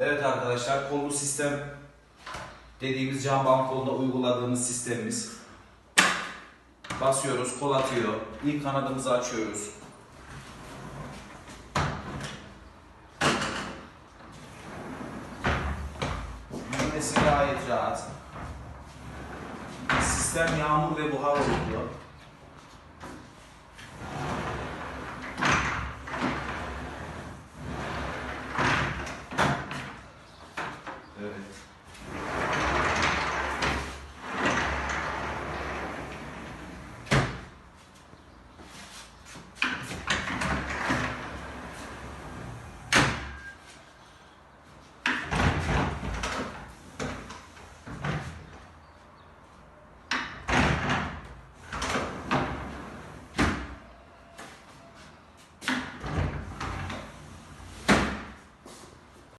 Evet arkadaşlar kollu sistem dediğimiz cam bank koluna uyguladığımız sistemimiz. Basıyoruz, kol atıyor. İlk kanadımızı açıyoruz. Yürümesi gayet rahat. Sistem yağmur ve buhar oluyor. Evet.